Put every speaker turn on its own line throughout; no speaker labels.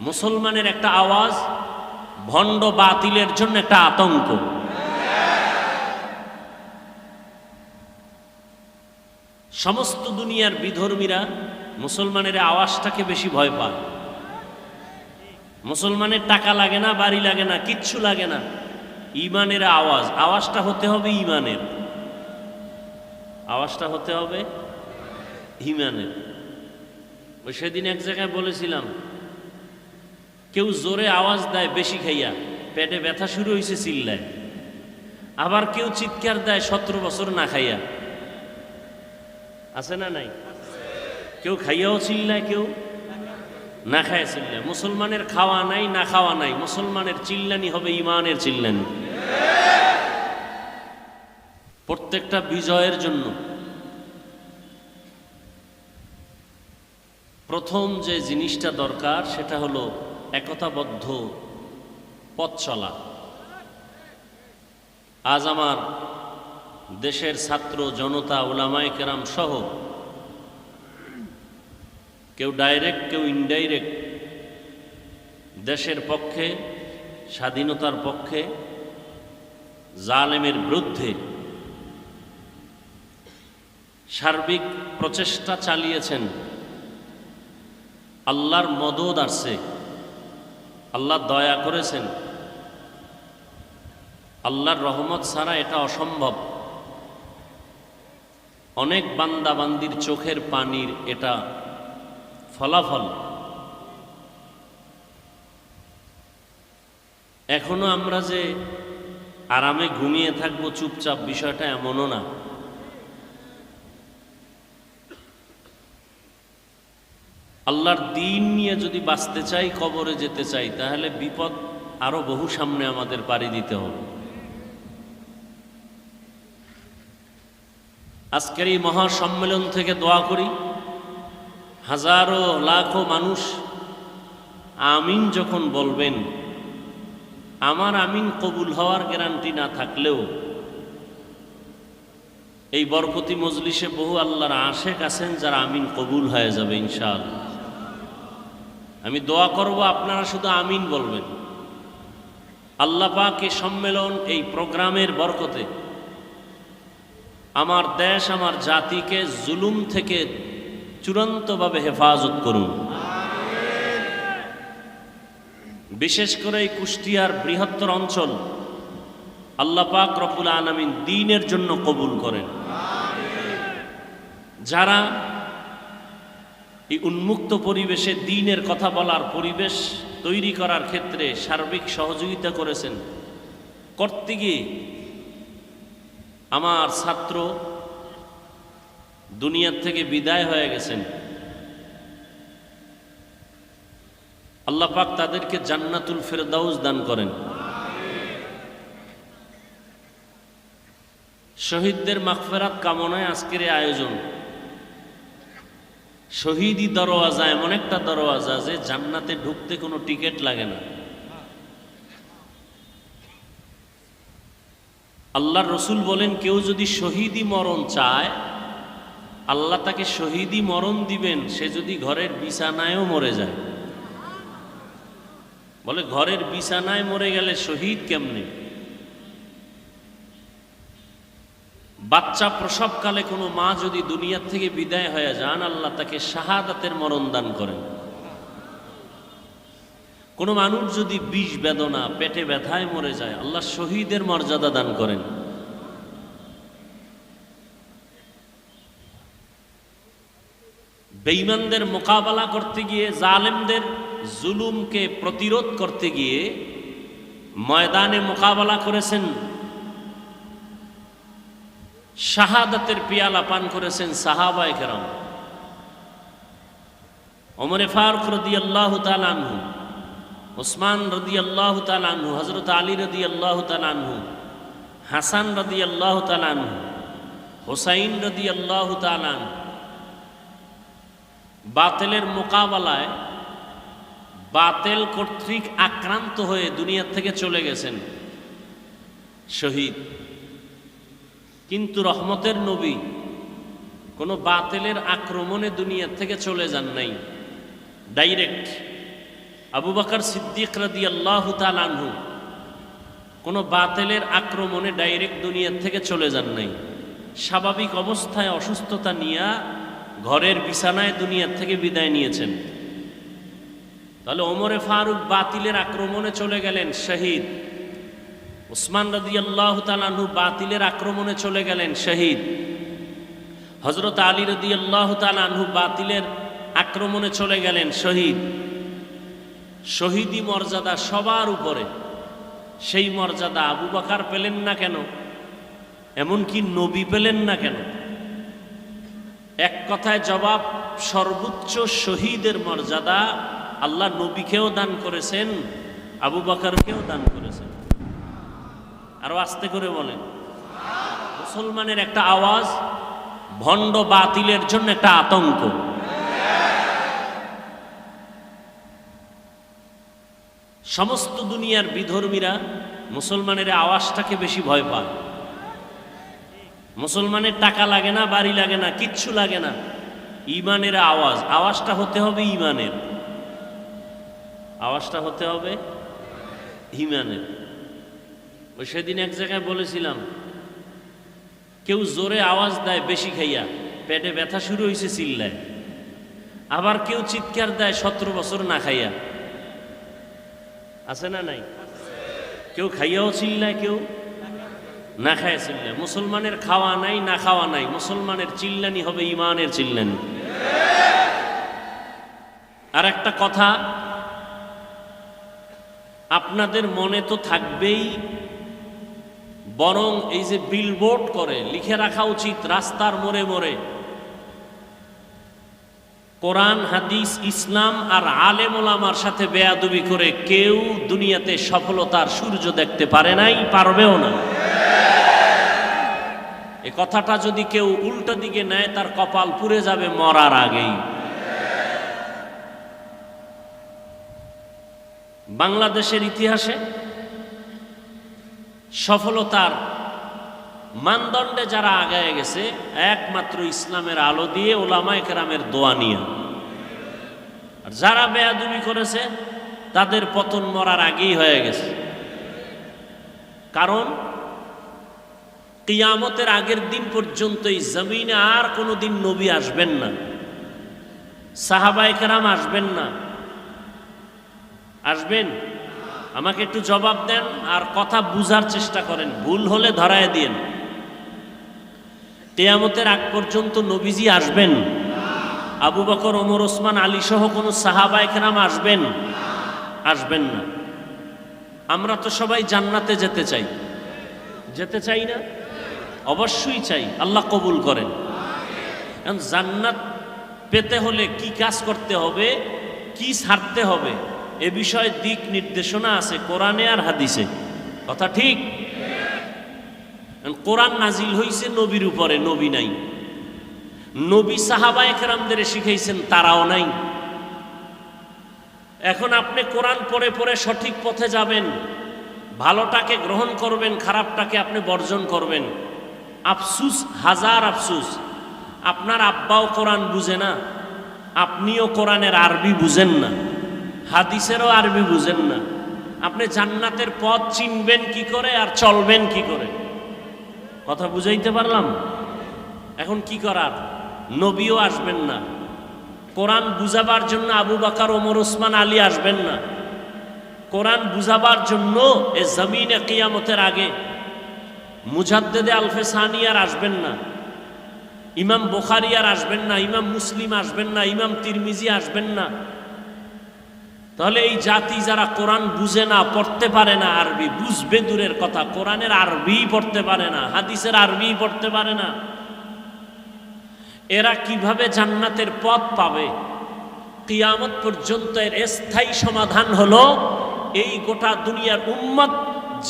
মুসলমানের একটা আওয়াজ, ভণ্ড বাতিলের জন্য একটা আতঙ্ক। সমস্ত দুনিয়ার বিধর্মীরা মুসলমানের আওয়াজটাকে বেশি ভয় পায়। মুসলমানের টাকা লাগে না, বাড়ি লাগে না, কিচ্ছু লাগে না। ইমানের আওয়াজ, আওয়াজটা হতে হবে ইমানের। আওয়াজটা হতে হবে ইমানের। ওই সেদিন এক জায়গায় বলেছিলাম কেউ জোরে আওয়াজ দেয় বেশি খাইয়া, পেটে ব্যথা শুরু হয়েছে চিল্লায়। আবার কেউ চিৎকার দেয় সতেরো বছর না খাইয়া। আছে না নাই? কেউ খাইয়াও চিল্লায়, কেউ না খায় চিল্লায়। মুসলমানের খাওয়া নাই, না খাওয়া নাই। মুসলমানের চিল্লানি হবে ইমানের চিল্লানি। প্রত্যেকটা বিজয়ের জন্য প্রথম যে জিনিসটা দরকার, সেটা হলো একতাবদ্ধ পথ চলা। আজ আমার দেশের ছাত্র, জনতা, ওলামায় কেরাম সহ কেউ ডাইরেক্ট কেউ ইনডাইরেক্ট দেশের পক্ষে, স্বাধীনতার পক্ষে, জালেমের বিরুদ্ধে সার্বিক প্রচেষ্টা চালিয়েছেন। আল্লাহর মদত আসছে। আল্লাহ দয়া করেছেন। আল্লাহর রহমত ছাড়া এটা অসম্ভব। অনেক বান্দাবান্দির চোখের পানির এটা ফলাফল। এখনও আমরা যে আরামে ঘুমিয়ে থাকব চুপচাপ বিষয়টা এমনও না। আল্লাহর দিন নিয়ে যদি বাঁচতে চাই, কবরে যেতে চাই, তাহলে বিপদ আরও বহু সামনে আমাদের পাড়ি দিতে হবে। আজকের এই মহাসম্মেলন থেকে দোয়া করি, হাজারো, লাখো মানুষ আমিন যখন বলবেন, আমার আমিন কবুল হওয়ার গ্যারান্টি না থাকলেও, এই বরকতি মজলিসে বহু আল্লাহর আশেক আছেন যারা আমিন কবুল হয়ে যাবে, ইনশাআল্লাহ। আমি দোয়া করব আপনারা শুধু আমিন বলবেন। আল্লাহ পাক এই সম্মেলন, এই প্রোগ্রামের বরকতে আমার দেশ, আমার জাতিকে জুলুম থেকে চূড়ান্তভাবে হেফাজত করুন। বিশেষ করে এই কুষ্টিয়ার বৃহত্তর অঞ্চল আল্লাহ পাক রব্বুল আলমিন দিনের জন্য কবুল করেন। যারা এই উন্মুক্ত পরিবেশে দিনের কথা বলার পরিবেশ তৈরি করার ক্ষেত্রে সার্বিক সহযোগিতা করেছেন। করতে গিয়ে আমার ছাত্র দুনিয়ার থেকে বিদায় হয়ে গেছেন। আল্লাহ পাক তাদেরকে জান্নাতুল ফেরদাউস দান করেন। শহীদদের মাগফেরাত কামনায় আজকের আয়োজন। শহীদি দরওয়াজা, এমন একটা দরওয়াজা যে জান্নাতে ঢুকতে কোনো টিকিট লাগে না। আল্লাহর রসুল বলেন, কেউ যদি শহীদি মরণ চায়, আল্লাহ তাকে শহীদি মরণ দিবেন, সে যদি ঘরের বিছানায়ও মরে যায়। বলে, ঘরের বিছানায় মরে গেলে শহীদ কেমনে? বাচ্চা প্রসবকালে কোনো মা যদি দুনিয়ার থেকে বিদায় হয়ে যান, আল্লাহ তাকে শাহাদাতের মরণ দান করেন। কোনো মানুষ যদি বিষ বেদনা, পেটে ব্যথায় মরে যায়, আল্লাহ শহীদের মর্যাদা দান করেন। বেঈমানদের মোকাবেলা করতে গিয়ে, জালেমদের জুলুমকে প্রতিরোধ করতে গিয়ে ময়দানে মোকাবেলা করেছেন শাহাদাতের পিয়ালা পান করেছেন সাহাবায় কেরাম। অমরে ফারুক রদি আল্লাহ তালানহু ওসমান রদি আল্লাহ তালানহু হজরত আলী রদি আল্লাহ তালানহু হাসান রদি আল্লাহ তালানহু হোসাইন রদি আল্লাহ তালান বাতেলের মোকাবেলায় বাতেল কর্তৃক আক্রান্ত হয়ে দুনিয়ার থেকে চলে গেছেন শহীদ। কিন্তু রহমতের নবী কোনো বাতেলের আক্রমণে দুনিয়ার থেকে চলে যান নাই। ডাইরেক্ট আবু বাকর সিদ্দিক রাদি আল্লাহ আনহু কোনো বাতেলের আক্রমণে ডাইরেক্ট দুনিয়ার থেকে চলে যান নাই। স্বাভাবিক অবস্থায় অসুস্থতা নিয়ে ঘরের বিছানায় দুনিয়ার থেকে বিদায় নিয়েছেন। তাহলে ওমরে ফারুক বাতিলের আক্রমণে চলে গেলেন, শহীদ। উসমান রাদি আল্লাহ তালানহু বাতিলের আক্রমণে চলে গেলেন, শহীদ। হজরত আলী রদি আল্লাহ তালানহু বাতিলের আক্রমণে চলে গেলেন, শহীদ। শহীদি মর্যাদা সবার উপরে। সেই মর্যাদা আবু বাকার পেলেন না কেন? এমনকি নবী পেলেন না কেন? এক কথায় জবাব, সর্বোচ্চ শহীদের মর্যাদা আল্লাহ নবীকেও দান করেছেন, আবু বাকারকেও দান করেছেন। আরও আস্তে করে বলেন। মুসলমানের একটা আওয়াজ, ভণ্ড বাতিলের জন্য একটা আতঙ্ক। সমস্ত দুনিয়ার বিধর্মীরা মুসলমানের আওয়াজটাকে বেশি ভয় পায়। মুসলমানের টাকা লাগে না, বাড়ি লাগে না, কিচ্ছু লাগে না। ইমানের আওয়াজ, আওয়াজটা হতে হবে ইমানের। আওয়াজটা হতে হবে ইমানের। ওই সেদিন এক জায়গায় বলেছিলাম, কেউ জোরে আওয়াজ দেয় বেশি খাইয়া, পেটে ব্যথা শুরু হয়েছে চিল্লায়। আবার কেউ চিৎকার দেয় সতেরো বছর না খাইয়া। আছে না নাই? কেউ খাইয়াও চিল্লায়, কেউ না খায় চিল্লায়। মুসলমানের খাওয়া নাই, না খাওয়া নাই। মুসলমানের চিল্লানি হবে ইমানের চিল্লানি। আর একটা কথা, আপনাদের মনে তো থাকবেই বরং এই যে বিলবোর্ড করে, লিখে রাখা উচিত, রাস্তার মোড়ে মোড়ে। কোরআন, হাদিস, ইসলাম আর আলেম ওলামার সাথে বেয়াদুবি করে কেউ দুনিয়াতে সফলতার সূর্য দেখতে পারে নাই, পারবেও না। এ কথাটা যদি কেউ উল্টো দিকে নেয়, তার কপাল পুড়ে যাবে মরার আগেই। বাংলাদেশের ইতিহাসে সফলতার মানদণ্ডে যারা আগায় গেছে, একমাত্র ইসলামের আলো দিয়ে ওলামায় কেরামের দোয়া নিয়ে। আর যারা বেয়াদুমি করেছে, তাদের পতন মরার আগেই হয়ে গেছে। কারণ, কিয়ামতের আগের দিন পর্যন্ত এই জমিনে আর কোনো দিন নবী আসবেন না। সাহাবাই কেরাম আসবেন না। আসবেন? আমাকে একটু জবাব দেন আর কথা বুঝার চেষ্টা করেন। ভুল হলে ধরায় দিন তেয়ামতের আগ পর্যন্ত নবীজি আসবেন। আবু বকর, ওমর, ওসমান, আলী সহ কোনো সাহাবা আসবেন। আসবেন না। আমরা তো সবাই জান্নাতে যেতে চাই। যেতে চাই না? অবশ্যই চাই। আল্লাহ কবুল করেন। জান্নাত পেতে হলে কি কাজ করতে হবে? কি ছাড়তে হবে? এ বিষয়ে দিক নির্দেশনা আছে, কোরআনে আর হাদিসে। কথা ঠিক? কোরআন নাজিল হইছে নবীর উপরে, নবী নাই। নবী সাহাবা একরামদের শিখাইছেন, তারাও নাই। এখন আপনি কোরআন পড়ে পড়ে সঠিক পথে যাবেন, ভালোটাকে গ্রহণ করবেন, খারাপটাকে আপনি বর্জন করবেন। আফসুস, হাজার আফসুস। আপনার আব্বাও কোরআন বুঝে না, আপনিও কোরআনের আরবি বুঝেন না। হাদিসেরও আরবি বুঝেন না। আপনি জান্নাতের পথ চিনবেন কি করে আর চলবেন কি করে? কথা বুঝাইতে পারলাম? এখন কি করার? নবীও আসবেন না। কোরআন বুঝাবার জন্য আবু বাকার, ওমর, ওসমান, আলী আসবেন না। কোরআন বুঝাবার জন্য এ জমিনে কিয়ামতের আগে মুজাদ্দেদে আলফে সানিয়ার আসবেন না। ইমাম আর আসবেন না, ইমাম মুসলিম আসবেন না, ইমাম তিরমিজি আসবেন না। তাহলে এই জাতি যারা কোরআন বুঝে না, পড়তে পারে না আরবি, বুঝবে দূরের কথা। কোরআনের আরবি পড়তে পারে না, হাদিসের আরবি পড়তে পারে না। এরা কীভাবে জান্নাতের পথ পাবে? কিয়ামত পর্যন্ত এর স্থায়ী সমাধান হলো, এই গোটা দুনিয়ার উম্মত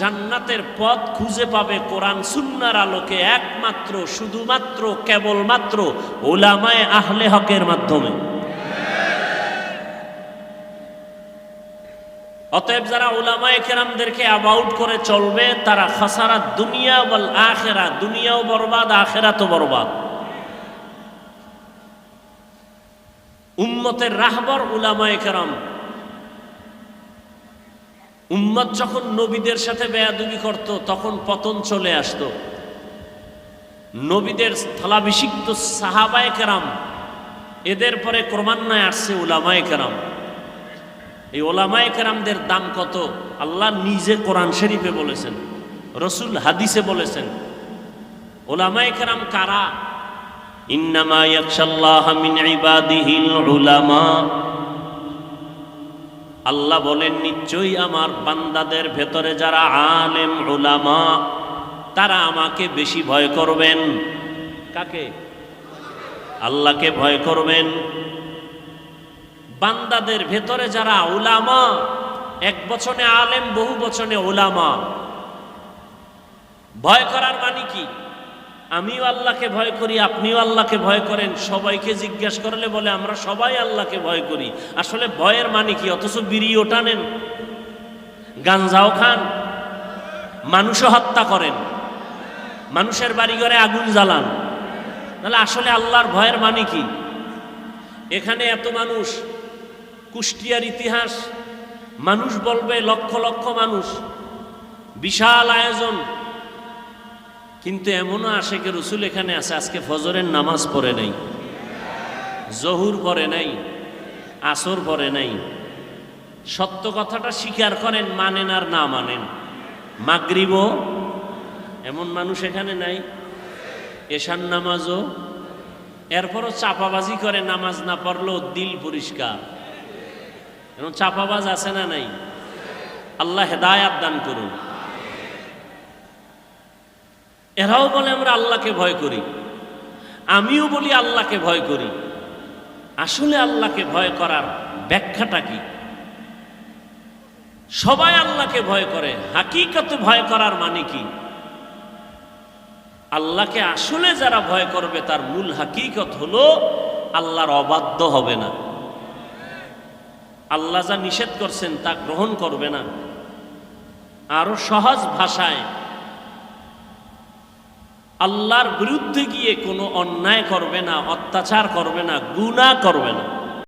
জান্নাতের পথ খুঁজে পাবে কোরআন সুন্নার আলোকে একমাত্র, শুধুমাত্র, কেবলমাত্র ওলামায় আহলে হকের মাধ্যমে। অতএব যারা ওলামায় কেরামদেরকে অ্যাবাউট করে চলবে, তারা খাসারা দুনিয়া বল আখেরা, দুনিয়াও বরবাদ আখেরা তো বরবাদ। উম্মতের রাহবর উলামায় কেরাম। উম্মত যখন নবীদের সাথে বেয়াদুবি করত, তখন পতন চলে আসতো। নবীদের স্থলাভিষিক্ত সাহাবায় কেরাম, এদের পরে ক্রমান্বয়ে আসছে ওলামায় কেরাম। এই ওলামায় কেরামদের দাম কত? আল্লাহ নিজে কোরআন শরীফে বলেছেন, রসুল হাদিসে বলেছেন, ওলামায় কেরাম কারা? ইন্নামা ইয়াকশাল্লাহ মিন ইবাদিহিল উলামা। আল্লাহ বলেন, নিশ্চয়ই আমার বান্দাদের ভেতরে যারা আলেম, উলামা, তারা আমাকে বেশি ভয় করবেন। কাকে? আল্লাহকে ভয় করবেন। বান্দাদের ভেতরে যারা উলামা, এক বচনে আলেম, বহু বচনে উলামা। ভয় করার মানে কি? আমিও আল্লাহকে ভয় করি, আপনিও আল্লাহকে ভয় করেন। সবাইকে জিজ্ঞেস করলে বলে, আমরা সবাই আল্লাহকে ভয় করি। আসলে ভয়ের মানে কি? অথচ বিড়িও টানেন, গাঞ্জাও খান, মানুষও হত্যা করেন, মানুষের বাড়ি ঘরে আগুন জ্বালান। তাহলে আসলে আল্লাহর ভয়ের মানে কি? এখানে এত মানুষ কুষ্টিয়ার ইতিহাস, মানুষ বলবে লক্ষ লক্ষ মানুষ, বিশাল আয়োজন। কিন্তু এমনও আসে আশেকে রসুল এখানে আছে, আজকে ফজরের নামাজ পড়ে নাই, জহুর পড়ে নাই, আসর পড়ে নাই। সত্য কথাটা স্বীকার করেন, মানেন আর না মানেন। মাগরিব এমন মানুষ এখানে নাই, এশার নামাজও। এরপরও চাপাবাজি করে, নামাজ না পড়লেও দিল পরিষ্কার। এখন চাপাবাজ আছে না নাই? আল্লাহ হেদায়াত দান করুন। এরাও বলে, আমরা আল্লাহকে ভয় করি। আমিও বলি, আল্লাহকে ভয় করি। আসলে আল্লাহকে ভয় করার ব্যাখ্যাটা কি? সবাই আল্লাহকে ভয় করে। হাকিকতে ভয় করার মানে কি? আল্লাহকে আসলে যারা ভয় করবে, তার মূল হাকিকত হলো, আল্লাহর অবাধ্য হবে না। আল্লাহ যা নিষেধ করছেন তা গ্রহণ করবে না। আরও সহজ ভাষায়, আল্লাহর বিরুদ্ধে গিয়ে কোনো অন্যায় করবে না, অত্যাচার করবে না গুণা করবে না।